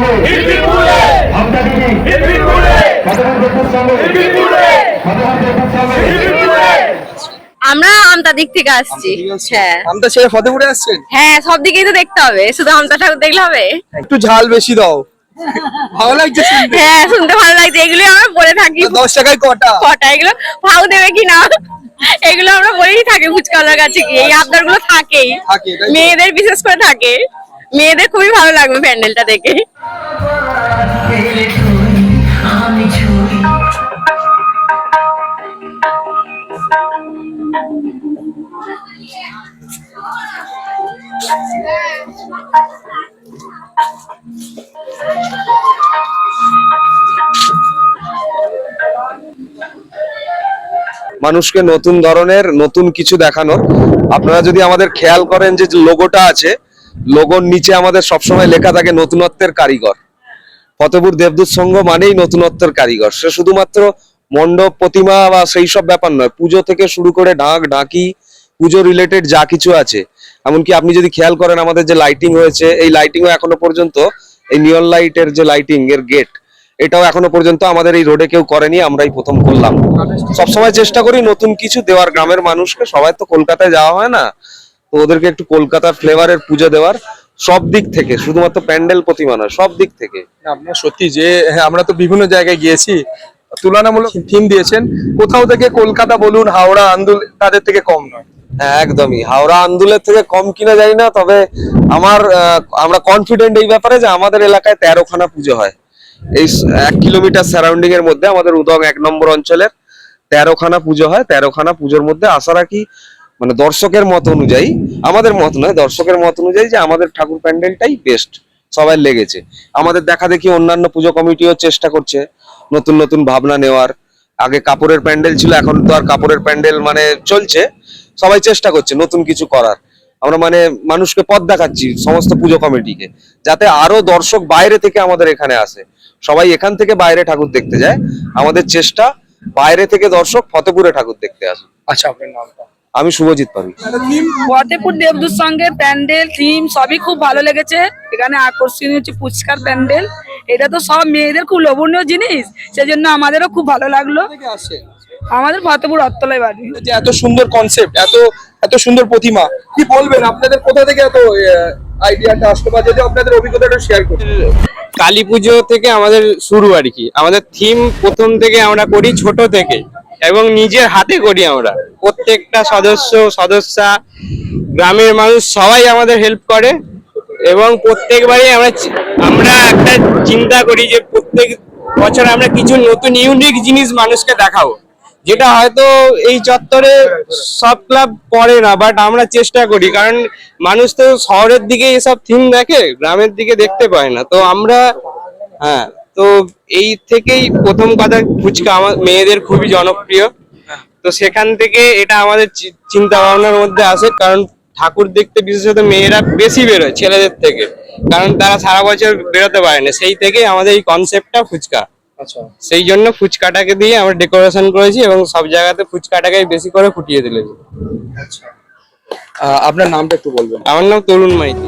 সঙ্গে। দিদি। আমরা আমতা দিক থেকে আসছি। হ্যাঁ। আমটা ছেড়ে ফতেপুরে আসছেন? হ্যাঁ সব দিকেই তো দেখতে হবে। শুধু আমতা ঠাকুর দেখলে হবে? একটু ঝাল বেশি দাও। ভালো লাগছে হ্যাঁ শুনতে ভালো লাগছে। এগুলো আমরা বলে থাকি। দশ টাকায় কটা? কটা? এগুলো ভাও দেবে কি না? এগুলো আমরা বলেই থাকি। ফুচকাওয়ালার কাছে গিয়ে। এই আবদারগুলো থাকেই? মেয়েদের বিশেষ করে থাকে। মেয়েদের খুবই ভালো লাগবে প্যান্ডেলটা দেখে। মানুষকে নতুন ধরনের, নতুন কিছু দেখানোর। আপনারা যদি আমাদের খেয়াল করেন যে লোগোটা আছে লোগোর নিচে আমাদের সবসময় লেখা থাকে নতুনত্বের কারিগর। ফতেপুর দেবদূত সংঘ মানেই নতুনত্বের কারিগর। সে শুধুমাত্র মণ্ডপ, প্রতিমা বা সেই সব ব্যাপার নয়, পুজো থেকে শুরু করে ঢাক ঢাকি পুজো রিলেটেড যা কিছু আছে। এমনকি আপনি যদি খেয়াল করেন আমাদের যে লাইটিং হয়েছে এই লাইটিংও এখনও পর্যন্ত, এই নিয়ন লাইটের যে লাইটিং এর গেট এটাও এখনও পর্যন্ত আমাদের এই রোডে কেউ করেনি, আমরাই প্রথম করলাম। সবসময় চেষ্টা করি নতুন কিছু দেওয়ার। গ্রামের মানুষকে সবাই তো কলকাতায় যাওয়া হয় না। তো ওদেরকে একটু কলকাতার ফ্লেভারের পুজো দেওয়ার সব দিক থেকে শুধুমাত্র প্যান্ডেল প্রতিমা নয় সব দিক থেকে। আপনার সত্যি যে হ্যাঁ আমরা তো বিভিন্ন জায়গায় গিয়েছি। তুলনামূলক থিম দিয়েছেন। কোথাও থেকে কলকাতা বলুন হাওড়া আন্দুল তাদের থেকে কম নয়। হ্যাঁ একদমই। হাওড়া আন্দুলের থেকে কম কিনা জানি না তবে আমার আমরা কনফিডেন্ট এই ব্যাপারে যে আমাদের এলাকায় তেরোখানা পুজো হয়। এই এক কিলোমিটার সারাউন্ডিং এর মধ্যে আমাদের উদং এক নম্বর অঞ্চলের তেরোখানা পুজো হয়। তেরোখানা পুজোর মধ্যে আশা রাখি মানে দর্শকের মত অনুযায়ী, আমাদের মত নয়, দর্শকের মত অনুযায়ী যে আমাদের ঠাকুর প্যান্ডেলটাই বেস্ট সবাই লেগেছে। আমাদের দেখা দেখি অন্যান্য পুজো কমিটিও চেষ্টা করছে, নতুন নতুন ভাবনা নেওয়ার। আগে কাপড়ের প্যান্ডেল ছিল, এখন তো আর কাপড়ের প্যান্ডেল মানে চলছে, সবাই চেষ্টা করছে নতুন কিছু করার। আমরা মানে মানুষকে পথ দেখাচ্ছি সমস্ত পুজো কমিটিকে, যাতে আরও দর্শক বাইরে থেকে আমাদের এখানে আসে। সবাই এখান থেকে বাইরে ঠাকুর দেখতে যায়, আমাদের চেষ্টা বাইরে থেকে দর্শক ফতেপুরে ঠাকুর দেখতে আসে আচ্ছা আপনার নামটা? আমি শুভজিৎ পাবি। ফতেপুর দেবদূর সঙ্গে প্যান্ডেল থিম সবই খুব ভালো লেগেছে। এখানে আকর্ষণীয় হচ্ছে পুচকার প্যান্ডেল। এটা তো সব মেয়েদের খুব লোভনীয় জিনিস সেজন্য আমাদেরও খুব ভালো লাগল। আমাদের ফতেপুর রত্তলায় বাড়ি। যে এত সুন্দর কনসেপ্ট এত এত সুন্দর প্রতিমা কি বলবেন? আপনাদের কোথা থেকে এত আইডিয়াটা আসলো বা যদি আপনাদের অভিজ্ঞতাটা শেয়ার করুন। কালী পুজো থেকে আমাদের শুরু আর কি। আমাদের থিম প্রথম থেকে আমরা করি ছোট থেকে। এবং নিজের হাতে করি আমরা। প্রত্যেকটা সদস্য, সদস্যা, গ্রামের মানুষ সবাই আমাদের হেল্প করে এবং প্রত্যেকবারই আমরা আমরা একটা চিন্তা করি যে প্রত্যেক বছর আমরা কিছু নতুন ইউনিক জিনিস মানুষকে দেখাবো। যেটা হয়তো এই চত্বরে সব ক্লাব করে না বাট আমরা চেষ্টা করি। কারণ মানুষ তো শহরের দিকে এসব থিম দেখে, গ্রামের দিকে দেখতে পায় না। তো আমরা হ্যাঁ। তো এই থেকেই প্রথম কথা ফুচকা আমার মেয়েদের খুবই জনপ্রিয়। তো সেখান থেকে এটা আমাদের চিন্তা ভাবনার মধ্যে আসে কারণ ঠাকুর দেখতে বিশেষত মেয়েরা বেশি বেরোয় ছেলেদের থেকে। কারণ তারা সারা বছর বেরোতে পারে না। সেই থেকে আমাদের এই কনসেপ্টটা ফুচকা। আচ্ছা। সেই জন্য ফুচকাটাকে দিয়ে আমরা ডেকোরেশন করেছি এবং সব জায়গাতে ফুচকাটাকে বেশি করে ফুটিয়ে তুলেছি। আচ্ছা। আপনার নামটা একটু বলবেন। আমার নাম তরুণ মাইতি।